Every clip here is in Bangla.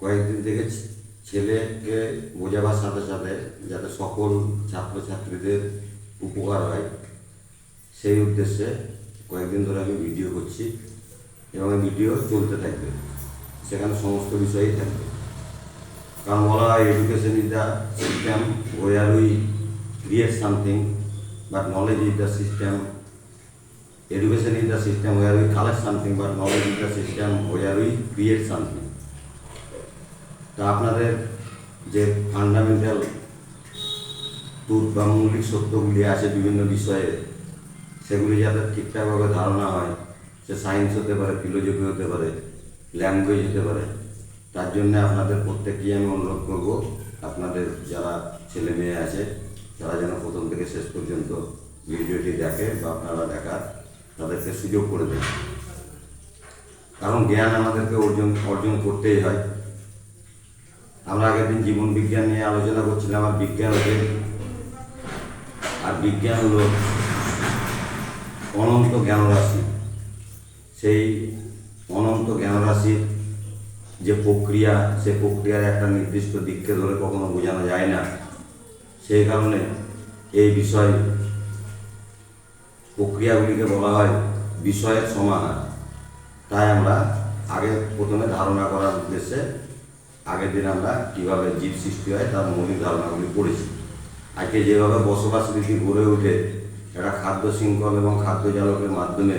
কয়েকদিন থেকে ছেলেকে বোঝাবার সাথে সাথে যাতে সকল ছাত্রছাত্রীদের উপকার হয়, সেই উদ্দেশ্যে কয়েকদিন ধরে আমি ভিডিও করছি এবং ভিডিও চলতে থাকবে। সেখানে সমস্ত বিষয়ই থাকবে। কারণ বলা হয় education is the system where we create something but knowledge is the system education is the system we collect something but knowledge is the system where we create something আপনাদের যে ফান্ডামেন্টাল ট্রুথ বা মৌলিক সত্যগুলি আছে বিভিন্ন বিষয়ে, সেগুলি যাতে ঠিকঠাকভাবে ধারণা হয় সে সায়েন্স হতে পারে ফিলোজফি হতে পারে ল্যাঙ্গুয়েজ হতে পারে, তার জন্য আপনাদের প্রত্যেককেই আমি অনুরোধ করব, আপনাদের যারা ছেলে মেয়ে আছে, তারা যেন প্রথম থেকে শেষ পর্যন্ত ভিডিওটি দেখে বা আপনারা দেখার তাদেরকে সুযোগ করে দেন। কারণ জ্ঞান আমাদেরকে অর্জন অর্জন করতেই হয়। আমরা আগের দিন জীবন বিজ্ঞান নিয়ে আলোচনা করছিলাম, আর বিজ্ঞান হচ্ছে আর বিজ্ঞান হলো অনন্ত জ্ঞানরাশি। সেই অনন্ত জ্ঞানরাশির যে প্রক্রিয়া, সে প্রক্রিয়ার একটা নির্দিষ্ট দিককে ধরে কখনো বোঝানো যায় না। সেই কারণে এই বিষয় প্রক্রিয়াগুলিকে বলা হয় বিষয়ের সমাহার। তাই আমরা আগে প্রথমে ধারণা করার উদ্দেশ্যে আগের দিন আমরা কীভাবে জীব সৃষ্টি হয় তার মৌলিক ধারণাগুলি পড়েছি। আজকে যেভাবে বসবাস রীতি গড়ে ওঠে একটা খাদ্য শৃঙ্খল এবং খাদ্য জালকের মাধ্যমে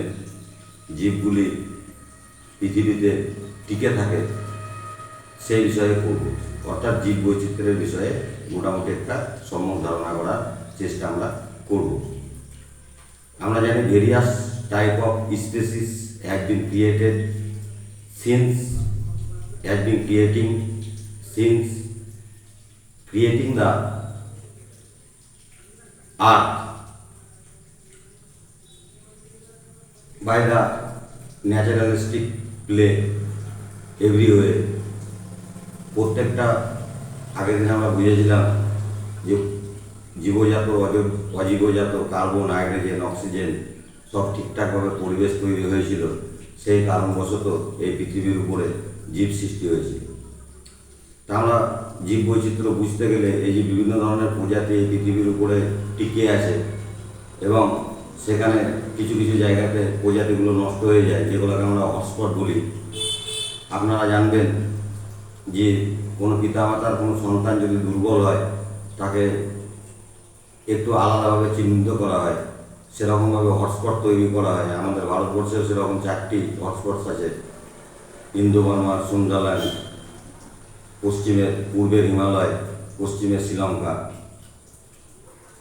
জীবগুলি পৃথিবীতে টিকে থাকে সেই বিষয়ে পড়ব। অর্থাৎ জীব বৈচিত্র্যের বিষয়ে মোটামুটি একটা সম্যক ধারণা করার চেষ্টা আমরা করব। আমরা জানি various type of species have been created since has been creating since creating the earth by the naturalistic play everywhere, প্রত্যেকটা আগের দিন আমরা বুঝেছিলাম যে জীবজাত অজ- অজীবজাত, কার্বন, হাইড্রোজেন, অক্সিজেন সব ঠিকঠাকভাবে পরিবেশ তৈরি হয়েছিল, সেই কারণবশত এই পৃথিবীর উপরে জীব সৃষ্টি হয়েছিল আমরা জীব বৈচিত্র্য বুঝতে গেলে এই যে বিভিন্ন ধরনের প্রজাতি এই পৃথিবীর উপরে টিকে আছে এবং সেখানে কিছু কিছু জায়গাতে প্রজাতিগুলো নষ্ট হয়ে যায়, যেগুলোকে আমরা হটস্পট বলি। আপনারা জানবেন যে কোনো পিতামাতার কোনো সন্তান যদি দুর্বল হয়, তাকে একটু আলাদাভাবে চিহ্নিত করা হয়, সেরকমভাবে হটস্পট তৈরি করা হয়। আমাদের ভারতবর্ষেও সেরকম চারটি হটস্পটস আছে। ইন্দো বার্মার সুন্দরল্যান্ড পশ্চিমের পূর্বের হিমালয়, পশ্চিমে শ্রীলঙ্কা।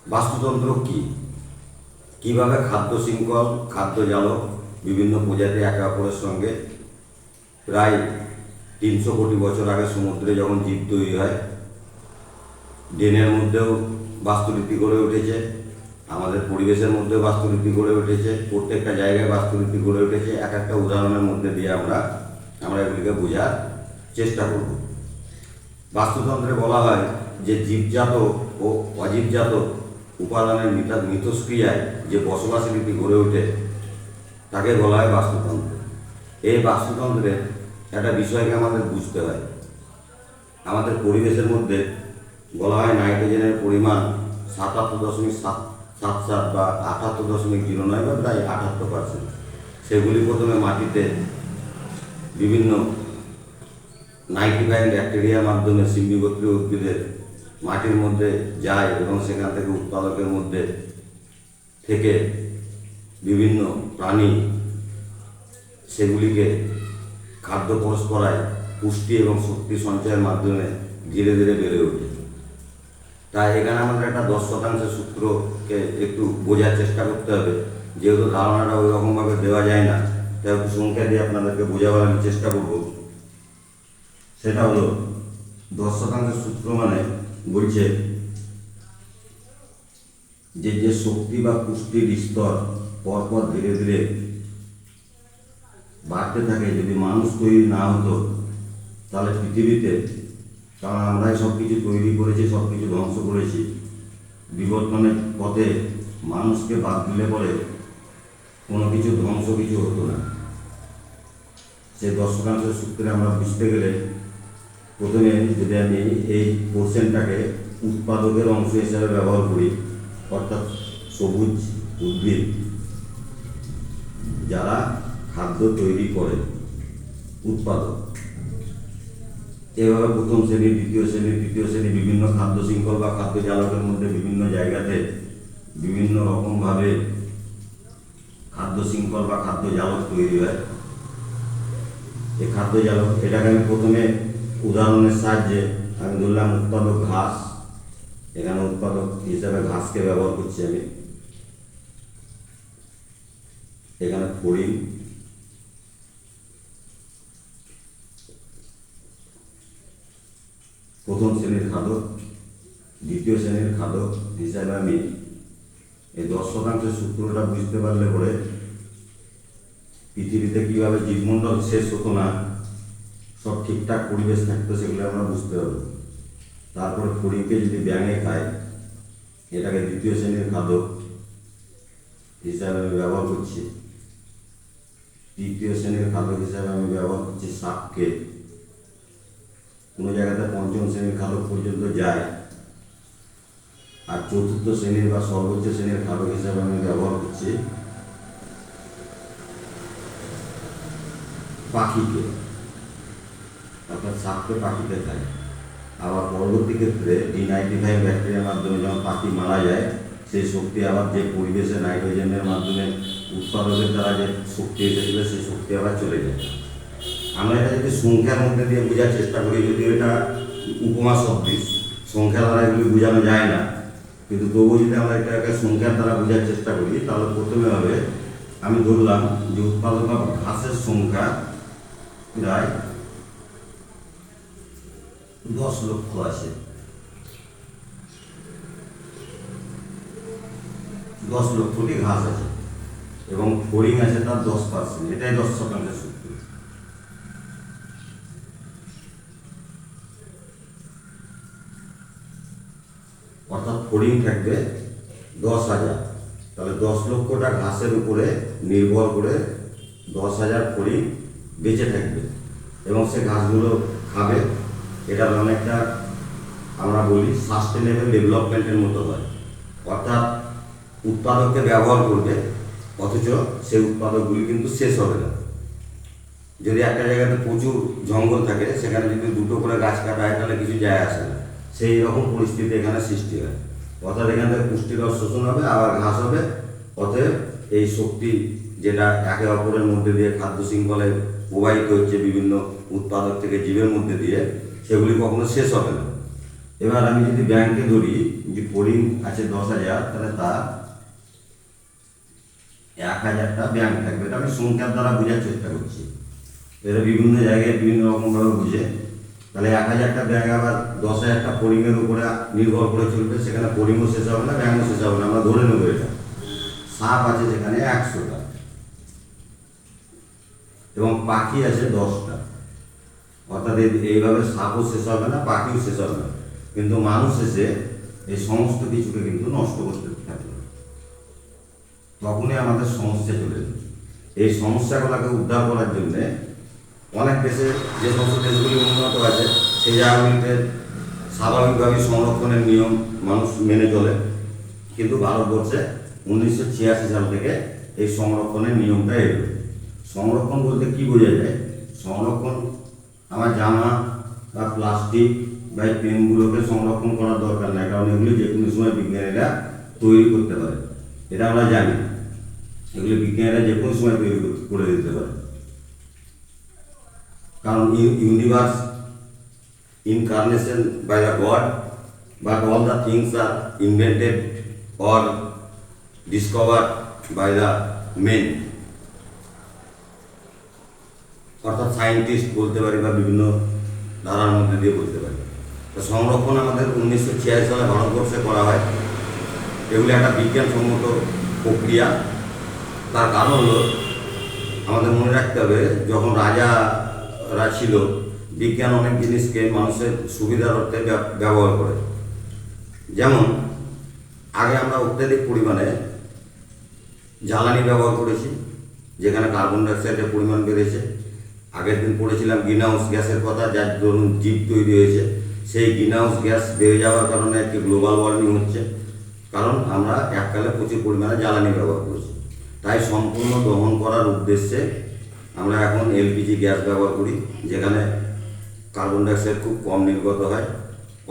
বাস্তুতন্ত্র কি? কীভাবে খাদ্য শৃঙ্খল, খাদ্য জালক বিভিন্ন প্রজাতি একে অপরের সঙ্গে? প্রায় তিনশো কোটি বছর আগে সমুদ্রে যখন জীব তৈরি হয়, ড্রেনের মধ্যেও বাস্তুরীতি গড়ে উঠেছে, আমাদের পরিবেশের মধ্যেও বাস্তুরীতি গড়ে উঠেছে, প্রত্যেকটা জায়গায় বাস্তুরীতি গড়ে উঠেছে, এক একটা উদাহরণের মধ্যে দিয়ে আমরা আমরা এগুলিকে বোঝার চেষ্টা করব। বাস্তুতন্ত্রে বলা হয় যে জীবজাত ও অজীবজাত উপাদানের মিথস্ক্রিয়ায় যে বসবাস রীতি গড়ে ওঠে, তাকে বলা হয় বাস্তুতন্ত্র। এই বাস্তুতন্ত্রে একটা বিষয়কে আমাদের বুঝতে হয়। আমাদের পরিবেশের মধ্যে বলা হয় নাইট্রোজেনের পরিমাণ সাতাত্তর দশমিক সাত সাত সাত বা আটাত্তর দশমিক জিরো নয় বা প্রায় আটাত্তর পার্সেন্ট। সেগুলি প্রথমে মাটিতে বিভিন্ন নাইট্রিফাইন ব্যাকটেরিয়ার মাধ্যমে সিম্বিগোত্রীয় উদ্ভিদের মাটির মধ্যে যায় এবং সেখান থেকে উৎপাদকের মধ্যে থেকে বিভিন্ন প্রাণী সেগুলিকে খাদ্য পরস্পরায় পুষ্টি এবং শক্তি সঞ্চয়ের মাধ্যমে ধীরে ধীরে বেড়ে ওঠে। তাই এখানে আমাদের একটা দশ শতাংশের সূত্রকে একটু বোঝার চেষ্টা করতে হবে। যেহেতু ধারণাটা ওই রকমভাবে দেওয়া যায় না, তাই একটু সংখ্যা দিয়ে আপনাদেরকে বোঝাবার আমি চেষ্টা করব। সেটা হলো দশ শতাংশের সূত্র মানে বলছে যে যে শক্তি বা পুষ্টির স্তর পরপর ধীরে ধীরে বাড়তে থাকে, যদি মানুষ তৈরি না হতো, তাহলে পৃথিবীতে কারণ আমরাই সব কিছু তৈরি করেছি সব কিছু ধ্বংস করেছি। বিবর্তনের পথে মানুষকে বাদ দিলে পরে কোনো কিছু ধ্বংস কিছু হতো না। সে দশ শতাংশের সূত্রে আমরা বুঝতে গেলে প্রথমে যদি আমি এই পোর্শনটাকে উৎপাদকের অংশ হিসাবে ব্যবহার করি, অর্থাৎ সবুজ উদ্ভিদ, যারা খাদ্য তৈরি করে, উৎপাদক। এভাবে প্রথম শ্রেণি, দ্বিতীয় শ্রেণি, তৃতীয় শ্রেণি বিভিন্ন খাদ্য শৃঙ্খল বা খাদ্য জালকের মধ্যে বিভিন্ন জায়গাতে বিভিন্ন রকমভাবে খাদ্য শৃঙ্খল বা খাদ্য জালক তৈরি হয়। এই খাদ্য জালক, এটাকে আমি প্রথমে উদাহরণের সাহায্যে আমি ধরলাম উৎপাদক ঘাস। এখানে উৎপাদক হিসাবে ঘাসকে ব্যবহার করছি আমি। এখানে ফড়িং প্রথম শ্রেণির খাদক, দ্বিতীয় শ্রেণির খাদক হিসাবে আমি এই দশ শতাংশের সূত্রটা বুঝতে পারলে পরে পৃথিবীতে কীভাবে জীবমণ্ডল শেষ হতো না সব ঠিকঠাক পরিবেশ থাকতো সেগুলো আমরা বুঝতে পারব। তারপরে ফড়িংকে যদি ব্যাঙে খায়, এটাকে দ্বিতীয় শ্রেণির খাদক হিসাবে আমি ব্যবহার করছি। তৃতীয় শ্রেণির খাদক হিসাবে আমি ব্যবহার করছি সাপকে। কোনো জায়গাতে পঞ্চম শ্রেণির খাদক পর্যন্ত যায়। আর চতুর্থ শ্রেণির বা সর্বোচ্চ শ্রেণির খাদক হিসাবে আমি ব্যবহার করছি পাখিকে। সাপকে পাখিতে খায় আবার পরবর্তী ক্ষেত্রে ডি নাইনটি ফাইভ ব্যাকটেরিয়ার মাধ্যমে যখন পাখি মারা যায়, সেই শক্তি আবার যে পরিবেশে নাইট্রোজেনের মাধ্যমে উৎপাদনের দ্বারা যে শক্তি এসেছিল সেই শক্তি আবার চলে যায়। আমরা এটা যদি সংখ্যার মধ্যে দিয়ে বোঝার চেষ্টা করি, যদিও এটা উপমা শব্দিস সংখ্যা দ্বারা এগুলি বোঝানো যায় না। কিন্তু তবুও যদি আমরা এটাকে সংখ্যার দ্বারা বোঝার চেষ্টা করি, তাহলে প্রথমে হবে, আমি ধরলাম যে উৎপাদক বা ঘাসের সংখ্যা প্রায় দশ লক্ষ আছে। দশ লক্ষটি ঘাস আছে? এবং ফড়িং আছে তার দশ পার্সেন্ট। এটাই দশ শতাংশের সূত্র। অর্থাৎ ফড়িং থাকবে দশ হাজার। তাহলে দশ লক্ষটা ঘাসের উপরে নির্ভর করে দশ হাজার ফড়িং বেঁচে থাকবে। এবং সে ঘাসগুলো খাবে। এটা অনেকটা আমরা বলি সাস্টেনেবল ডেভেলপমেন্টের মতো হয়। অর্থাৎ উৎপাদককে ব্যবহার করবে, অথচ সেই উৎপাদকগুলি কিন্তু শেষ হবে না। যদি একটা জায়গাতে প্রচুর জঙ্গল থাকে, সেখানে যদি দুটো করে গাছ কাটা হয়, তাহলে কিছু যায় আসে না। সেই রকম পরিস্থিতি এখানে সৃষ্টি হয়। অর্থাৎ এখান থেকে পুষ্টিকর শোষণ হবে, আবার ঘাস হবে। অতএব এই শক্তি যেটা একে অপরের মধ্যে দিয়ে, খাদ্য শৃঙ্খলে প্রবাহিত হচ্ছে বিভিন্ন উৎপাদক থেকে জীবের মধ্যে দিয়ে সেগুলি কখনো শেষ হবে না। এবার আমি যদি ব্যাংকে ধরি, যে ফড়িং আছে দশ হাজার, তাহলে তার এক হাজারটা ব্যাংক থাকবে। এটা আমি সংখ্যার দ্বারা বোঝার চেষ্টা করছি। এরা বিভিন্ন জায়গায় বিভিন্ন রকমভাবে বুঝে। তাহলে এক হাজারটা ব্যাংক আবার দশ হাজারটা পরিমের উপরে নির্ভর করে চলবে। সেখানে পরিমও শেষ হবে না ব্যাংকও শেষ হবে না। আমরা ধরে নেব এটা। সাপ আছে সেখানে একশোটা। এবং পাখি আছে দশটা। অর্থাৎ এইভাবে সাপও শেষ হবে না, পাখিও শেষ হবে না। কিন্তু মানুষ এসে এই সমস্ত কিছুকে কিন্তু নষ্ট করতে থাকবে তখনই আমাদের সমস্যা চলে যাবে এই সমস্যাগুলোকে উদ্ধার করার জন্যে অনেক দেশে যে সমস্ত দেশগুলি উন্নত আছে, সেই জায়গাগুলিতে স্বাভাবিকভাবে সংরক্ষণের নিয়ম মানুষ মেনে চলে। কিন্তু ভারতবর্ষে উনিশশো ছিয়াশি সাল থেকে এই সংরক্ষণের নিয়মটা এলো। সংরক্ষণ বলতে কি বোঝা যায়? সংরক্ষণ আমার জামা বা প্লাস্টিক বা পেনগুলোকে সংরক্ষণ করার দরকার নাই কারণ এগুলি যে কোনো সময় বিজ্ঞানীরা তৈরি করতে পারে। এটা আমরা জানি। এগুলি বিজ্ঞানীরা যে কোনো সময় তৈরি করে দিতে পারে। কারণ universe incarnation by the God, but all the things are invented or discovered by the men. অর্থাৎ সায়েন্টিস্ট বলতে পারি বা বিভিন্ন ধারার মধ্যে দিয়ে বলতে পারি। তো সংরক্ষণ আমাদের উনিশশো ছিয়াশি সালে ভারতবর্ষে করা হয়। এগুলি একটা বিজ্ঞানসম্মত প্রক্রিয়া। তার কারণ হলো, আমাদের মনে রাখতে হবে, যখন রাজারা ছিল, বিজ্ঞান অনেক জিনিসকে মানুষের সুবিধার অর্থে ব্যবহার করে। যেমন, আগে আমরা অত্যাধিক পরিমাণে জ্বালানি ব্যবহার করেছি, যেখানে কার্বন ডাইঅক্সাইডের পরিমাণ বেড়েছে। আগের দিন পড়েছিলাম গ্রিন হাউস গ্যাসের কথা যার ধরুন জীব তৈরি হয়েছে, সেই গ্রিন হাউস গ্যাস বেড়ে যাওয়ার কারণে একটি গ্লোবাল ওয়ার্মিং হচ্ছে। কারণ আমরা এককালে প্রচুর পরিমাণে জ্বালানি ব্যবহার করছি। তাই সম্পূর্ণ দমন করার উদ্দেশ্যে আমরা এখন এলপিজি গ্যাস ব্যবহার করি, যেখানে কার্বন ডাইঅক্সাইড খুব কম নির্গত হয়।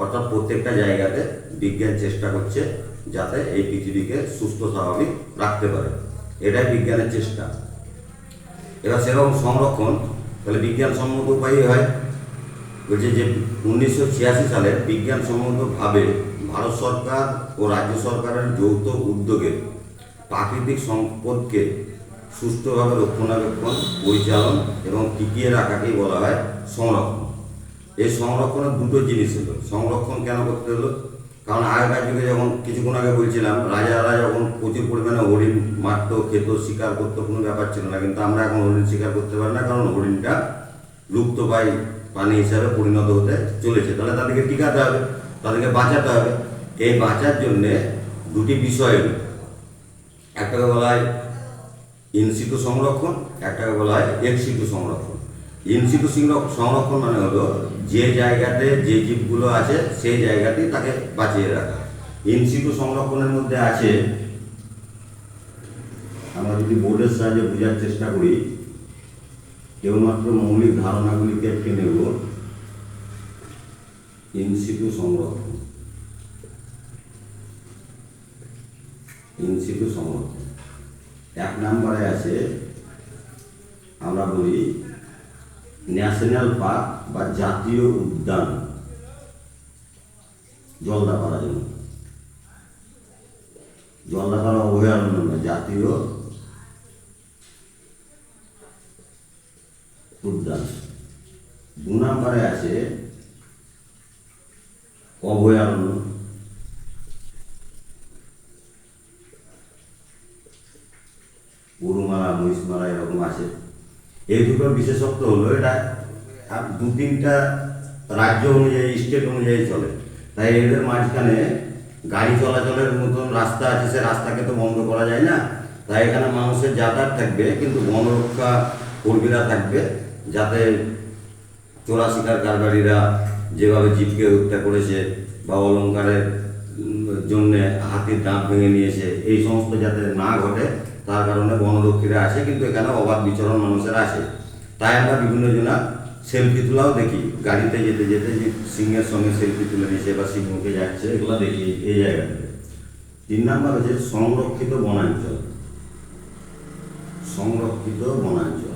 অর্থাৎ প্রত্যেকটা জায়গাতে বিজ্ঞান চেষ্টা করছে যাতে এই পৃথিবীকে সুস্থ, স্বাভাবিক রাখতে পারে। এটাই বিজ্ঞানের চেষ্টা। এবার সেরকম সংরক্ষণ তাহলে বিজ্ঞানসম্মত উপায়ই হয়। বলছে যে উনিশশো ছিয়াশি সালে বিজ্ঞানসম্মতভাবে ভারত সরকার ও রাজ্য সরকারের যৌথ উদ্যোগে প্রাকৃতিক সম্পদকে সুষ্ঠুভাবে রক্ষণাবেক্ষণ, পরিচালন এবং টিকিয়ে রাখাকেই বলা হয় সংরক্ষণ। এই সংরক্ষণের দুটো জিনিস হলো, সংরক্ষণ কেন করতে হলো? কারণ আগেকার যুগে যখন কিছুক্ষণ আগে বলছিলাম, রাজারা যখন প্রচুর পরিমাণে হরিণ মারতো, খেত, শিকার করতো, কোনো ব্যাপার ছিল না। কিন্তু আমরা এখন হরিণ শিকার করতে পারি না, কারণ হরিণটা লুপ্ত পাই প্রাণী হিসাবে পরিণত হতে চলেছে। তাহলে তাদেরকে টিকাতে হবে? তাদেরকে বাঁচাতে হবে। এই বাঁচার জন্যে দুটি বিষয় একটাকে বলা হয় ইনসিটু সংরক্ষণ, একটাকে বলা হয় এক্সিটু সংরক্ষণ। ইনসিটু সংরক- সংরক্ষণ মানে হলো যে জায়গাতে যে জীবগুলো আছে, সেই জায়গাতেই তাকে বাঁচিয়ে রাখা। ইনসিটু সংরক্ষণের মধ্যে আছে, আমরা যদি বোর্ডের সাহায্যে বোঝার চেষ্টা করি, কেবলমাত্র মৌলিক ধারণাগুলিকে একটু নেব ইনসিটু সংরক্ষণ। ইনসিটু সংরক্ষণ। এক নম্বরে আছে, আমরা বলি ন্যাশনাল পার্ক বা জাতীয় উদ্যান জলদাপাড়া জন্য জলদাপাড়া অভয়ারণ্য না জাতীয় উদ্যান দু নম্বরে আছে অভয়ারণ্য গরুমারা মহিষমারা এরকম আছে এই দুটোর বিশেষত্ব হলো, এটা দু তিনটা রাজ্য অনুযায়ী স্টেট অনুযায়ী চলে। তাই এদের মাঝখানে গাড়ি চলাচলের মতন রাস্তা আছে, সে রাস্তাকে তো বন্ধ করা যায় না। তাই এখানে মানুষের যাতায়াত থাকবে, কিন্তু বনরক্ষা কর্মীরা থাকবে, যাতে চোরা শিকার কারবারিরা যেভাবে জীবকে হত্যা করেছে বা অলঙ্কারের জন্য হাতির দাঁত ভেঙে নিয়েছে। এই সমস্ত যাতে না ঘটে, তার কারণে বনরক্ষীরা আছে, কিন্তু এখানে অবাধ বিচরণ মানুষের আছে। তাই আমরা বিভিন্ন জনা সেলফি তোলাও দেখি। গাড়িতে যেতে যেতে যে সিংহের সঙ্গে সেলফি তুলে নিয়েছে বা সিংহকে যাচ্ছে, এগুলো দেখি এই জায়গাতে তিন নাম্বার হচ্ছে সংরক্ষিত বনাঞ্চল। সংরক্ষিত বনাঞ্চল।